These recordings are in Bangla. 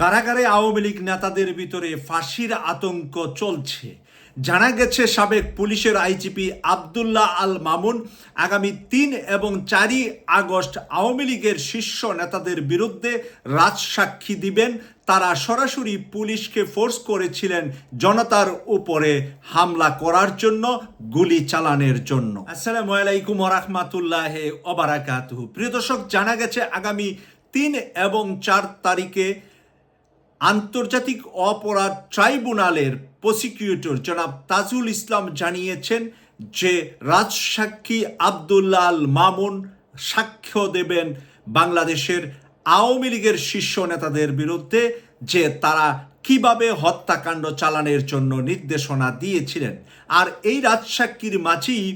কারাগারে আওয়ামী লীগ নেতাদের ভিতরে ফাঁসির আতঙ্ক চলছে। জানা গেছে, সাবেক পুলিশের আইজিপি আবদুল্লাহ আল মামুন আগামী তিন এবং চারই আগস্ট আওয়ামী লীগের শীর্ষ নেতাদের বিরুদ্ধে রাজসাক্ষী দিবেন। তারা সরাসরি পুলিশকে ফোর্স করেছিলেন জনতার উপরে হামলা করার জন্য, গুলি চালানোর জন্য। আসসালামু আলাইকুম রহমাতুল্লাহ ওবারাকাতুহু। প্রিয় দর্শক, জানা গেছে, আগামী তিন এবং চার তারিখে আন্তর্জাতিক অপরাধ ট্রাইব্যুনালের প্রসিকিউটর জনাব তাজুল ইসলাম জানিয়েছেন যে রাজসাক্ষী আবদুল্লাহ মামুন সাক্ষ্য দেবেন বাংলাদেশের আওয়ামী লীগের শীর্ষ নেতাদের বিরুদ্ধে যে তারা কীভাবে হত্যাকাণ্ড চালানোর জন্য নির্দেশনা দিয়েছিলেন। আর এই রাজসাক্ষীর মাঝেই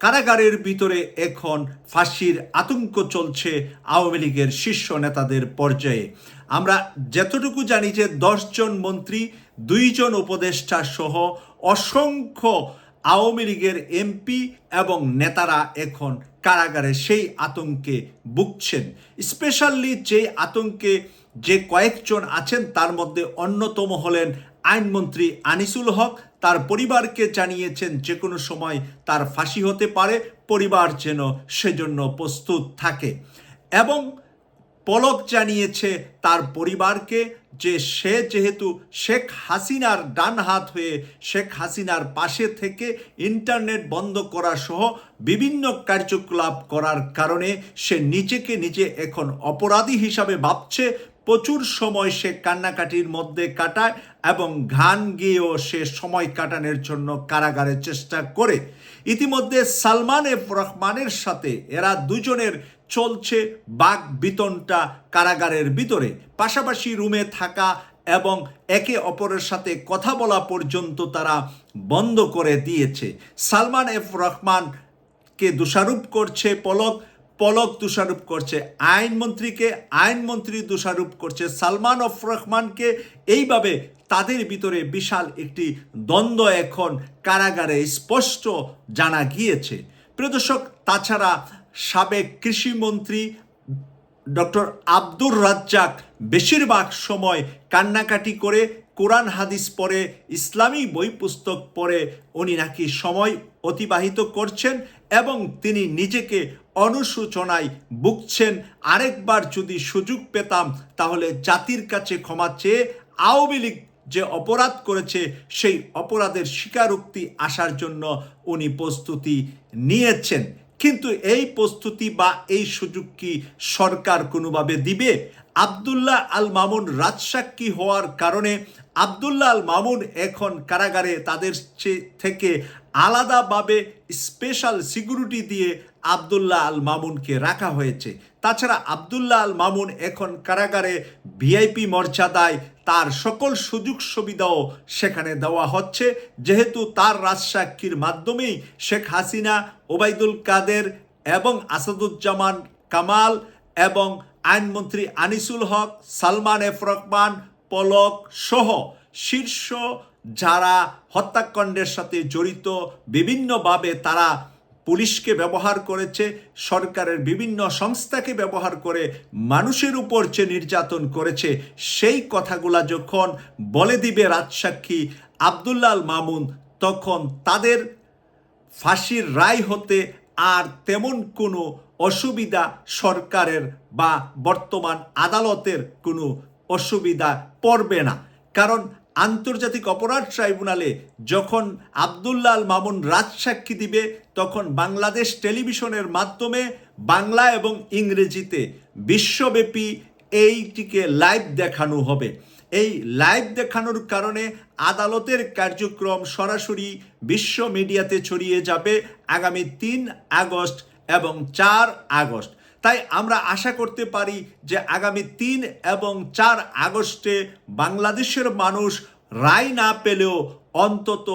কারাগারের ভিতরে এখন ফাঁসির আতঙ্ক চলছে আওয়ামী লীগের শীর্ষ নেতাদের পর্যায়ে। আমরা যতটুকু জানি যে দশজন মন্ত্রী, দুইজন উপদেষ্টা সহ অসংখ্য আওয়ামী লীগের এমপি এবং নেতারা এখন কারাগারে সেই আতঙ্কে ভুগছেন। স্পেশালি যে আতঙ্কে যে কয়েকজন আছেন, তার মধ্যে অন্যতম হলেন আইনমন্ত্রী আনিসুল হক। তার পরিবারকে জানিয়েছেন যে কোনো সময় তার ফাঁসি হতে পারে, পরিবার যেন সেজন্য প্রস্তুত থাকে। এবং পলক জানিয়েছে তার পরিবারকে যে সে যেহেতু শেখ হাসিনার ডান হাত হয়ে শেখ হাসিনার পাশে থেকে ইন্টারনেট বন্ধ করা সহ বিভিন্ন কার্যকলাপ করার কারণে সে নিজেকে নিজে এখন অপরাধী হিসাবে ভাবছে প্রচুর সময় সে কান্নাকাটির মধ্যে কাটায় এবং ঘান গিয়েও সে সময় কাটানোর জন্য কারাগারের চেষ্টা করে। ইতিমধ্যে সালমান এফ রহমানের সাথে এরা দুজনের চলছে বাঘ বিতনটা কারাগারের ভিতরে। পাশাপাশি রুমে থাকা এবং একে অপরের সাথে কথা বলা পর্যন্ত তারা বন্ধ করে দিয়েছে। সালমান এফ রহমানকে দোষারোপ করছে পলক পলক দোষারোপ করছে, আইনমন্ত্রীকে, আইনমন্ত্রী দোষারোপ করছে, সালমান অফ রহমানকে। এইভাবে তাদের ভিতরে বিশাল একটি দ্বন্দ্ব এখন কারাগারে স্পষ্ট জানা গিয়েছে। প্রদর্শক তাছাড়া সাবেক কৃষিমন্ত্রী ডক্টর আব্দুর রাজ্জাক বেশিরভাগ সময় কান্নাকাটি করে কোরআন হাদিস পড়ে, ইসলামী বই পুস্তক পড়ে, উনি নাকি সময় অতিবাহিত করছেন এবং তিনি নিজেকে অনুশোচনায় ভুগছেন। আরেকবার যদি সুযোগ পেতাম, তাহলে জাতির কাছে ক্ষমা চেয়ে আওয়ামী লীগ যে অপরাধ করেছে, সেই অপরাধের স্বীকারোক্তি আসার জন্য উনি প্রস্তুতি নিয়েছেন। কিন্তু এই প্রস্তুতি বা এই সুযোগ কি সরকার কোনোভাবে দিবে? আবদুল্লাহ আল মামুন রাজসাক্ষী হওয়ার কারণে আবদুল্লাহ আল মামুন এখন কারাগারে তাদের থেকে আলাদাভাবে স্পেশাল সিকিউরিটি দিয়ে আবদুল্লাহ আল মামুনকে রাখা হয়েছে। তাছাড়া আবদুল্লাহ আল মামুন এখন কারাগারে ভিআইপি মর্যাদায় তার সকল সুযোগ সুবিধাও সেখানে দেওয়া হচ্ছে। যেহেতু তার রাজসাক্ষীর মাধ্যমেই শেখ হাসিনা, ওবায়দুল কাদের এবং আসাদুজ্জামান কামাল এবং আইনমন্ত্রী আনিসুল হক, সালমান এফ রহমান পলক সহ শীর্ষ যারা হত্যাকাণ্ডের সাথে জড়িত বিভিন্নভাবে তারা পুলিশকে ব্যবহার করেছে, সরকারের বিভিন্ন সংস্থাকে ব্যবহার করে মানুষের উপর যে নির্যাতন করেছে, সেই কথাগুলা যখন বলে দিবে রাজসাক্ষী আবদুল্লাল মামুন, তখন তাদের ফাঁসির রায় হতে আর তেমন কোনো অসুবিধা সরকারের বা বর্তমান আদালতের কোনো অসুবিধা পড়বে না। কারণ আন্তর্জাতিক অপরাধ ট্রাইব্যুনালে যখন আবদুল্লাহ আল মামুন রাজসাক্ষী দিবে, তখন বাংলাদেশ টেলিভিশনের মাধ্যমে বাংলা এবং ইংরেজিতে বিশ্বব্যাপী এইটিকে লাইভ দেখানো হবে। এই লাইভ দেখানোর কারণে আদালতের কার্যক্রম সরাসরি বিশ্ব মিডিয়াতে ছড়িয়ে যাবে আগামী তিন আগস্ট এবং চার আগস্ট। তাই আমরা আশা করতে পারি যে আগামী তিন এবং চার আগস্টে বাংলাদেশের মানুষ রায় না পেলেও অন্তত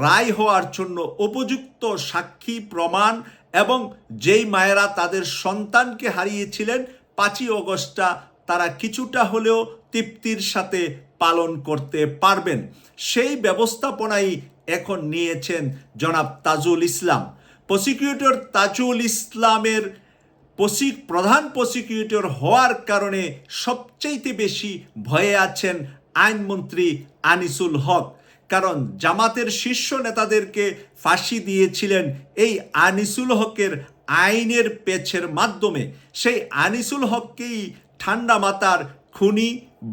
রায় হওয়ার জন্য উপযুক্ত সাক্ষী প্রমাণ এবং যেই মায়েরা তাদের সন্তানকে হারিয়েছিলেন পাঁচই অগস্টটা তারা কিছুটা হলেও তৃপ্তির সাথে পালন করতে পারবেন। সেই ব্যবস্থাপনাই এখন নিয়েছেন জনাব তাজুল ইসলাম। প্রসিকিউটর তাজুল ইসলামের প্রসিক প্রধান প্রসিকিউটর হওয়ার কারণে সবচাইতে বেশি ভয়ে আছেন আইনমন্ত্রী আনিসুল হক। কারণ জামাতের শীর্ষ নেতাদেরকে ফাঁসি দিয়েছিলেন এই আনিসুল হকের আইনের পেছের মাধ্যমে। সেই আনিসুল হককেই ঠান্ডা মাতার খুনি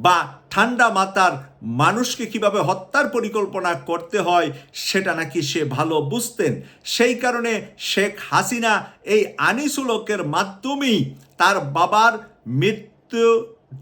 বা ঠান্ডা মাতার মানুষকে কীভাবে হত্যার পরিকল্পনা করতে হয়, সেটা নাকি সে ভালো বুঝতেন। সেই কারণে শেখ হাসিনা এই আনিসুলকের মাধ্যমেই তার বাবার মৃত্যু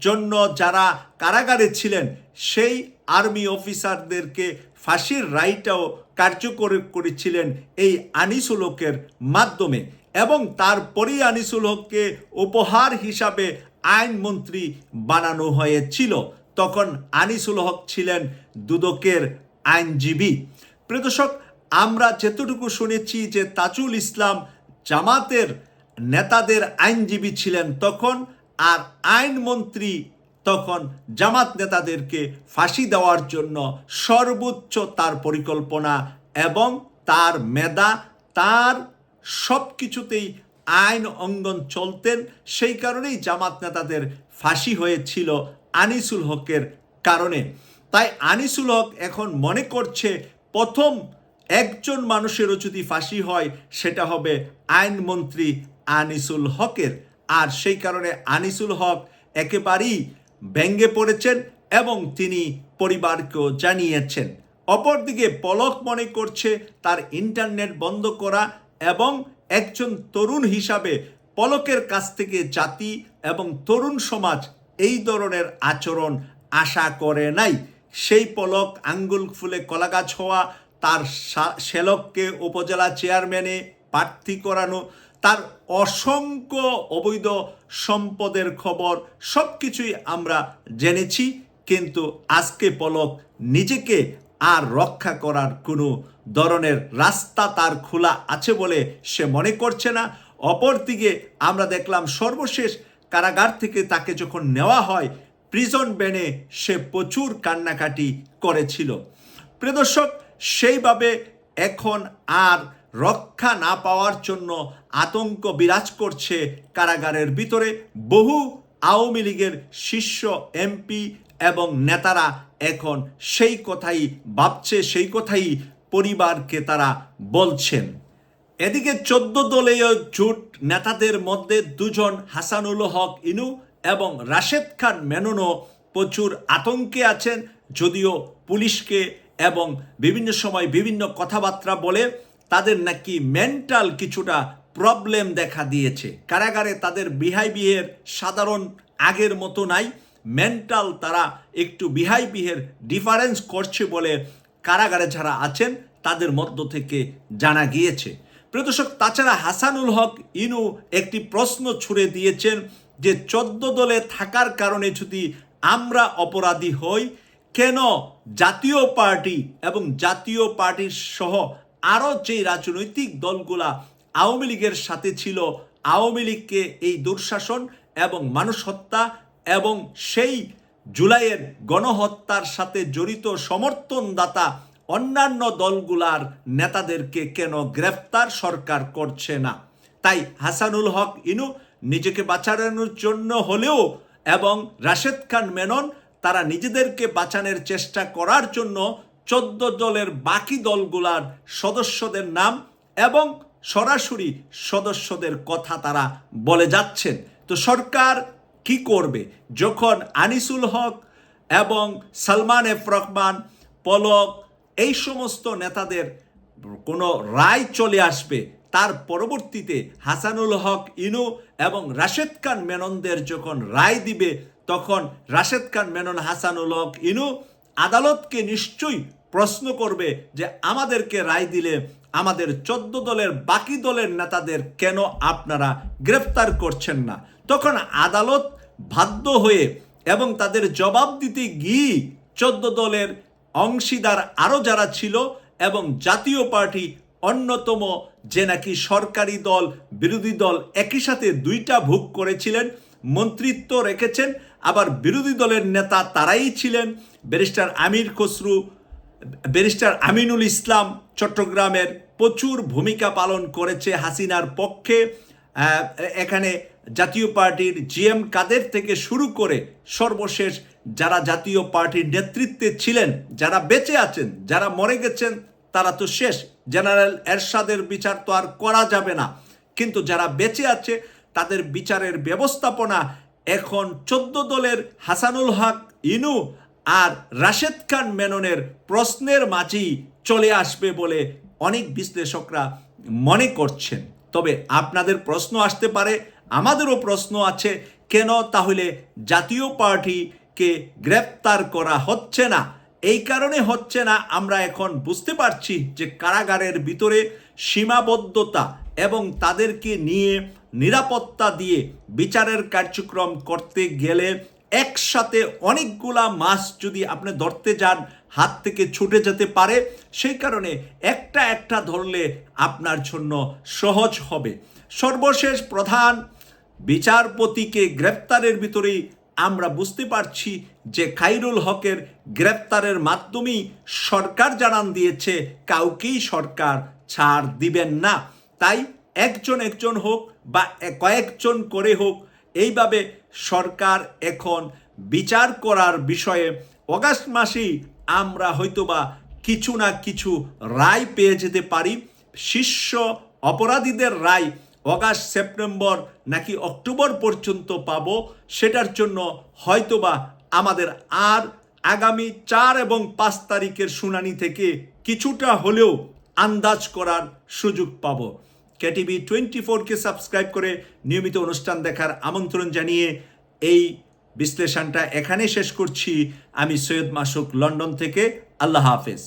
জন্য যারা কারাগারে ছিলেন, সেই আর্মি অফিসারদেরকে ফাঁসির রায়টাও কার্যকর করেছিলেন এই আনিসুল হকের মাধ্যমে। এবং তারপরেই আনিসুল হককে উপহার হিসাবে আইনমন্ত্রী বানানো হয়েছিল। তখন আনিসুল হক ছিলেন দুদকের আইনজীবী। প্রদর্শক আমরা যেতটুকু শুনেছি যে তাজুল ইসলাম জামাতের নেতাদের আইনজীবী ছিলেন তখন, আর আইনমন্ত্রী তখন জামাত নেতাদেরকে ফাঁসি দেওয়ার জন্য সর্বোচ্চ তার পরিকল্পনা এবং তার মেধা, তার সব কিছুতেই আইন অঙ্গন চলতেন, সেই কারণেই জামাত নেতাদের ফাঁসি হয়েছিল আনিসুল হকের কারণে। তাই আনিসুল হক এখন মনে করছে প্রথম একজন মানুষেরও যদি ফাঁসি হয়, সেটা হবে আইনমন্ত্রী আনিসুল হকের। আর সেই কারণে আনিসুল হক একেবারেই ব্যঙ্গে পড়েছেন এবং তিনি পরিবারকেও জানিয়েছেন। অপরদিকে পলক মনে করছে তার ইন্টারনেট বন্ধ করা এবং একজন তরুণ হিসাবে পলকের কাছ থেকে জাতি এবং তরুণ সমাজ এই ধরনের আচরণ আশা করে নাই। সেই পলক আঙ্গুল ফুলে কলাগাছ হওয়া, তার শ্যালককে উপজেলা চেয়ারম্যানে প্রার্থী করানো, তার অসংখ্য অবৈধ সম্পদের খবর সব কিছুই আমরা জেনেছি, কিন্তু আজকে পলক নিজেকে আর রক্ষা করার কোনো ধরনের রাস্তা তার খোলা আছে বলে সে মনে করছে না। অপরদিকে আমরা দেখলাম সর্বশেষ কারাগার থেকে তাকে যখন নেওয়া হয় প্রিজন ব্যানে সে প্রচুর কান্নাকাটি করেছিল। প্রিয়দর্শক সেইভাবে এখন আর রক্ষা না পাওয়ার জন্য আতঙ্ক বিরাজ করছে কারাগারের ভিতরে। বহু আওয়ামী লীগের শীর্ষ এমপি এবং নেতারা এখন সেই কথাই ভাবছে, সেই কথাই পরিবারকে তারা বলছেন। এদিকে চোদ্দ দলীয় জোট নেতাদের মধ্যে দুজন হাসানুল হক ইনু এবং রাশেদ খান মেননও প্রচুর আতঙ্কে আছেন, যদিও পুলিশকে এবং বিভিন্ন সময় বিভিন্ন কথাবার্তা বলে তাদের নাকি মেন্টাল কিছুটা প্রবলেম দেখা দিয়েছে। কারাগারে তাদের বিহেভিয়ার সাধারণ আগের মতো নাই, মেন্টাল তারা একটু বিহেভিয়ার ডিফারেন্স করছে বলে কারাগারে যারা আছেন, তাদের মধ্য থেকে জানা গিয়েছে। প্রদর্শক তাছাড়া হাসানুল হক ইনু একটি প্রশ্ন ছুড়ে দিয়েছেন যে, চোদ্দ দলে থাকার কারণে যদি আমরা অপরাধী হই, কেন জাতীয় পার্টি এবং জাতীয় পার্টির সহ আরও যে রাজনৈতিক দলগুলা আওয়ামী লীগের সাথে ছিল, আওয়ামী লীগকে এই দুঃশাসন এবং মানুষ হত্যা এবং সেই জুলাইয়ের গণহত্যার সাথে জড়িত সমর্থনদাতা অন্যান্য দলগুলার নেতাদেরকে কেন গ্রেফতার সরকার করছে না? তাই হাসানুল হক ইনু নিজেকে বাঁচানোর জন্য হলেও এবং রাশেদ খান মেনন তারা নিজেদেরকে বাঁচানোর চেষ্টা করার জন্য চোদ্দ দলের বাকি দলগুলার সদস্যদের নাম এবং সরাসরি সদস্যদের কথা তারা বলে যাচ্ছেন। তো সরকার কি করবে? যখন আনিসুল হক এবং সালমান এফ রহমান, পলক, এই সমস্ত নেতাদের কোনো রায় চলে আসবে, তার পরবর্তীতে হাসানুল হক, ইনু এবং রাশেদ খান মেননদের যখন রায় দিবে, তখন রাশেদ খান মেনন, হাসানুল হক, ইনু আদালতকে নিশ্চয়ই প্রশ্ন করবে যে, আমাদেরকে রায় দিলে আমাদের চোদ্দ দলের বাকি দলের নেতাদের কেন আপনারা গ্রেফতার করছেন না? তখন আদালত বাধ্য হয়ে এবং তাদের জবাব দিতে গিয়ে চোদ্দ দলের অংশীদার আরও যারা ছিল এবং জাতীয় পার্টি অন্যতম যে নাকি সরকারি দল, বিরোধী দল একই সাথে দুইটা ভোগ করেছিলেন, মন্ত্রিত্ব রেখেছেন। আবার বিরোধী দলের নেতা তারাই ছিলেন, ব্যারিস্টার আমির খসরু, ব্যারিস্টার আমিনুল ইসলাম চট্টগ্রামের প্রচুর ভূমিকা পালন করেছে হাসিনার পক্ষে। এখানে জাতীয় পার্টির জিএম কাদের থেকে শুরু করে সর্বশেষ যারা জাতীয় পার্টির নেতৃত্বে ছিলেন, যারা বেঁচে আছেন, যারা মরে গেছেন, তারা তো শেষ। জেনারেল এরশাদের বিচার তো আর করা যাবে না। কিন্তু যারা বেঁচে আছে, তাদের বিচারের ব্যবস্থাপনা এখন চোদ্দ দলের হাসানুল হক, ইনু আর রাশেদ খান মেননের প্রশ্নের মাঝেই চলে আসবে বলে অনেক বিশ্লেষকরা মনে করছেন। তবে আপনাদের প্রশ্ন আসতে পারে আমাদেরও প্রশ্ন আছে, কেন তাহলে জাতীয় পার্টিকে গ্রেপ্তার করা হচ্ছে না? এই কারণে হচ্ছে না, আমরা এখন বুঝতে পারছি যে কারাগারের ভিতরে সীমাবদ্ধতা এবং তাদেরকে নিয়ে নিরাপত্তা দিয়ে বিচারের কার্যক্রম করতে গেলে একসাথে অনেকগুলা মাছ যদি আপনি ধরতে যান, হাত থেকে ছুটে যেতে পারে। সেই কারণে একটা একটা ধরলে আপনার জন্য সহজ হবে। সর্বশেষ প্রধান বিচারপতিকে গ্রেপ্তারের ভিতরেই আমরা বুঝতে পারছি যে খাইরুল হকের গ্রেপ্তারের মাধ্যমেই সরকার জানান দিয়েছে, কাউকেই সরকার ছাড় দিবেন না। তাই একজন একজন হোক বা কয়েকজন করে হোক, এইভাবে সরকার এখন বিচার করার বিষয়ে অগাস্ট মাসেই আমরা হয়তোবা কিছু না কিছু রায় পেয়ে যেতে পারি। শীর্ষ অপরাধীদের রায় অগাস্ট, সেপ্টেম্বর নাকি অক্টোবর পর্যন্ত পাব, সেটার জন্য হয়তোবা আমাদের আর আগামী চার এবং পাঁচ তারিখের শুনানি থেকে কিছুটা হলেও আন্দাজ করার সুযোগ পাব। কেটিভি টোয়েন্টি ফোরকে সাবস্ক্রাইব করে নিয়মিত অনুষ্ঠান দেখার আমন্ত্রণ জানিয়ে এই বিশ্লেষণটা এখানে শেষ করছি। আমি সৈয়দ মাসুক, লন্ডন থেকে। আল্লাহ হাফেজ।